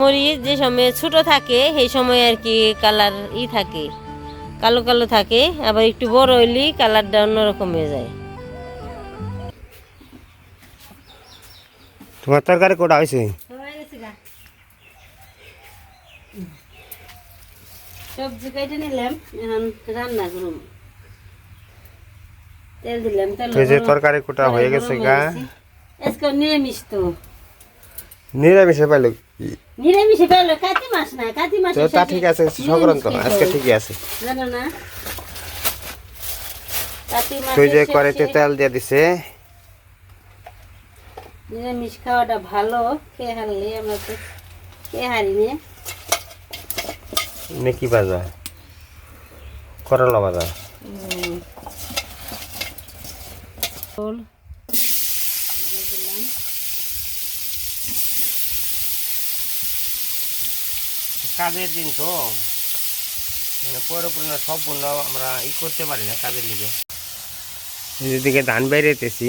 মরিচ যে সময় ছোট থাকে সেই সময় আর কি কালার ই থাকে। কালো কালো থাকে আবার একটু বড় হইলে কালারটা অন্যরকম হয়ে যায়। তোমার তরকারি কোটা হয়েছে? সবজি কেটে নিলাম এখন রান্না করুম। তেল দিলাম তেল তো এই যে তরকারি কোটা হয়ে গেছে গা। আজকে নিরামিষ তো। নিরামিষে পাইলো। নিরামিষে পেল কাতি মাছ না কাতি মাছ তো তা ঠিক আছে সংক্রান্ত আজকে ঠিকই আছে। জানো না কাতি মাছ তো যে কড়াইতে তেল দিয়ে দিছে। নিরামিষ খাওয়াটা ভালো খেয়ে হারলে আমরা তো খেয়ে হারি নে? নাকি বাজা করলা বাজা হুম। ঝোল দিয়ে দিলাম কাজের দিন তো মানে পরিপূর্ণ, সম্পূর্ণ আমরা ই করতে পারি না কাজের লিগে। যেদিকে ধান বাইরেতেছি,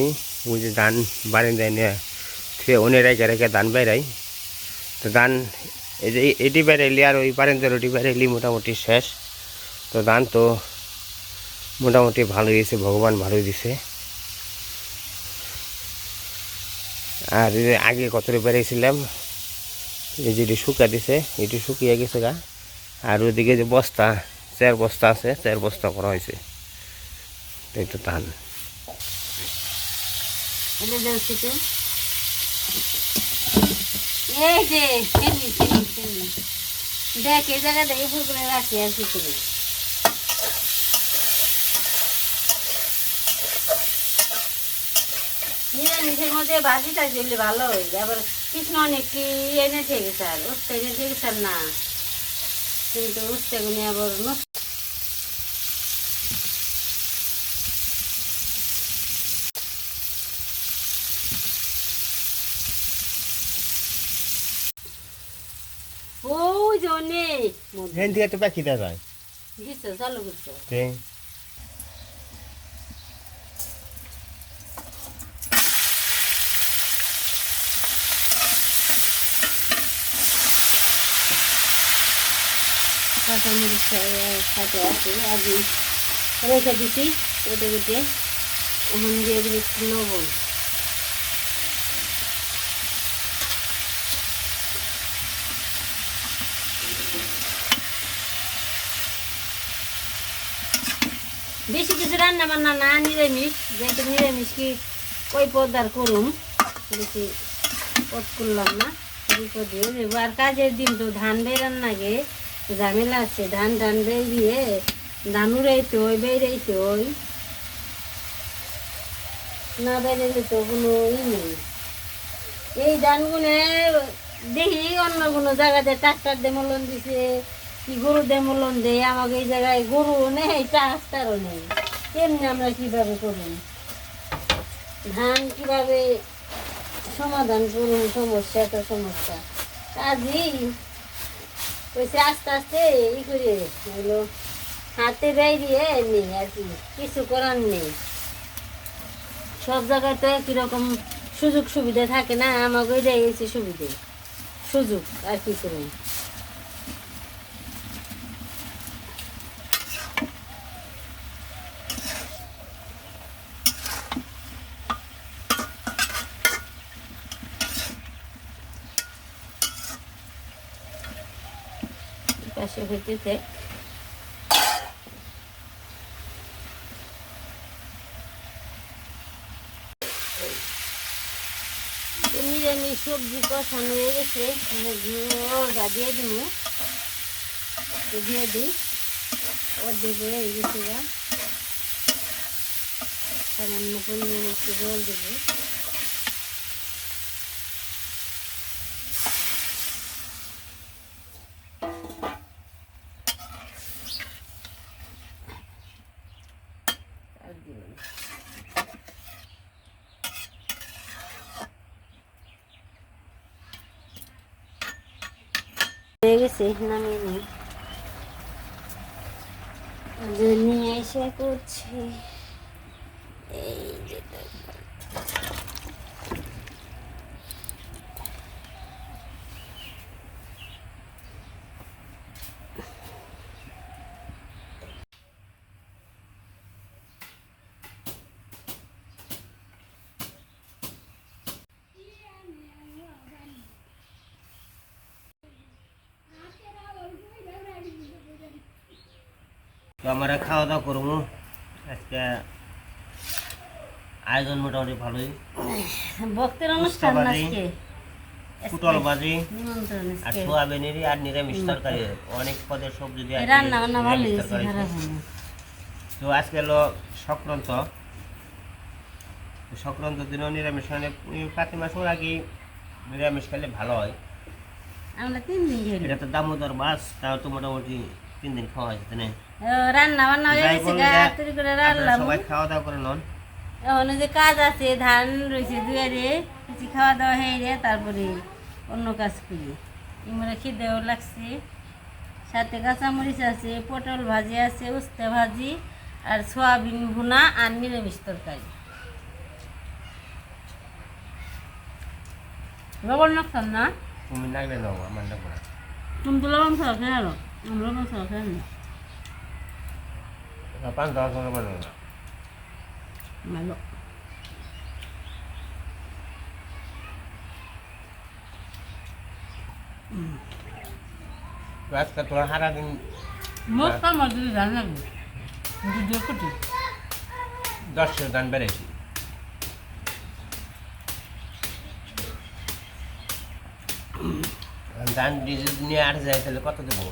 ওই যে ধান দেয় নিয়ে থুয়ে অনেক রেখে রেখে ধান বাইরাই। তো ধান, এই যে এটি বেড়াইলি আর ওই বারেন্দ্র ওটি বেড়াইলি মোটামুটি শেষ। তো ধান তো মোটামুটি ভালো হয়েছে, ভগবান ভালোই দিছে। আর আগে কতটা বেড়াইছিলাম এই যেটি শুকা দিছে, এটি শুকিয়ে গেছে গা। আর ওদিকে যে বস্তা, চার বস্তা আছে, চার বস্তা করা হয়েছে। তো ধান। এই যে, চিনি চিনি দেখ ভালো হয়ে আবার কৃষ্ণ অনেকটি এনে থেকে স্যার উঠতে এনে থেকে স্যার না? কিন্তু উঠতে গুনে আবার ওই মধ্যে হ্যাঁ তো যায় দিছো চালু করছ। কাঁচা মরিচটা সাথে আছে আগে রেখে দিছি কেটে কেটে এখন দিয়ে দিলে বেশি কিছু রান্না বান্না না, নিরামিষ। যেহেতু নিরামিষ কি, ওই পদার করুম। বেশি পদ করলাম না বিপদ আর কাজের দিন তো ধান বেরান লাগে। ঝামেলা আছে, ধান ধান বেরিয়ে ধান উড়াইতে হয় বেরাইতে হয়। না বেরাইলে তো কোনো ই নেই। এই ধানগুলো দেখি অন্য কোনো জায়গাতে ট্রাক্টার দিয়ে মলন দিছে, কি গরু দিয়ে মলন দেয়, আমাকে এই জায়গায় গরু নেই, ট্রাক্টারও নেই। কেমনি আমরা কীভাবে করুন ধান কীভাবে সমাধান করুন? সমস্যা তো সমস্যা। কাজই কইছে, আস্তে আস্তে ই করে ওগুলো হাতে বেরিয়ে নেই আর কি, কিছু করার নেই। সব জায়গায় তো একই রকম সুযোগ সুবিধা থাকে না আমাকে দেয় গেছে সুবিধে। সুযোগ আর কি করুন। পাশে হইতেছে। সবজি কষানো হয়ে গেছে। দিয়ে দিব। দিয়ে দিই। অর্ধেক হয়ে গেছে সামান্য পরিমাণে একটু জল দেবো আর দিব না হয়ে গেছে নামিয়ে নিই নিয়ে এসে করছি। আমরা খাওয়া দাওয়া করব। আজকে আয়োজন মোটামুটি ভালোই। ভক্তের অনুষ্ঠান আজকে। পুটল ভাজি আর নিরামিষ তরকারি। অনেক পদের সবজি দিয়ে রান্না বান্না। তো আজকে হলো সংক্রান্ত। সংক্রান্ত দিনও নিরামিষ মানে মাসের আগে নিরামিষ খেলে ভালো হয়। আমরা তিন দিন এটা তো দামোদর মাছ তাও তো মোটামুটি তিন দিন খাওয়া না? ও, রান্না বান্না হয়ে গেছে বললে, করে আপনারা সবাই খাওয়া দাওয়া করে নন। এখন যে কাজ আছে ধান রয়েছে দুয়ারে কিছু খাওয়া দাওয়া হয়ে যায় তারপরে অন্য কাজ করি। ইমরা খিদেও লাগছে। সাথে কাঁচামরিচ আছে পটল ভাজি আছে উস্তে ভাজি আর সয়াবিন ভুনা আর নিরামিষ তরকারি। লবণ না? তুমি আমার তো লবণ খাওয়া খেয়ে লবণ খাওয়া খেয়ে না পাঁচ দশ টাকা বানাবো না ভালো আজকে তোরা সারা দিন মস্ত মজুরি ধান লাগবে কিন্তু দিয়ে কুটি দশশো গান বেড়েছি ডিজেল নিয়ে আর যায় তাহলে কত দেবো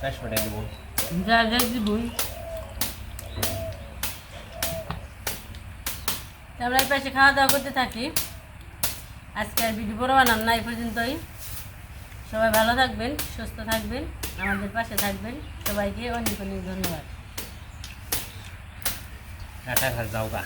চারশো টাকা দেবো যা যাই দিবই আমরা এই পাশে খাওয়া দাওয়া করতে থাকি। আজকে আর ভিডিও বড় বানান না এই পর্যন্তই। সবাই ভালো থাকবেন সুস্থ থাকবেন আমাদের পাশে থাকবেন। সবাইকে অনেক অনেক ধন্যবাদ। টাটা খাস যাও গা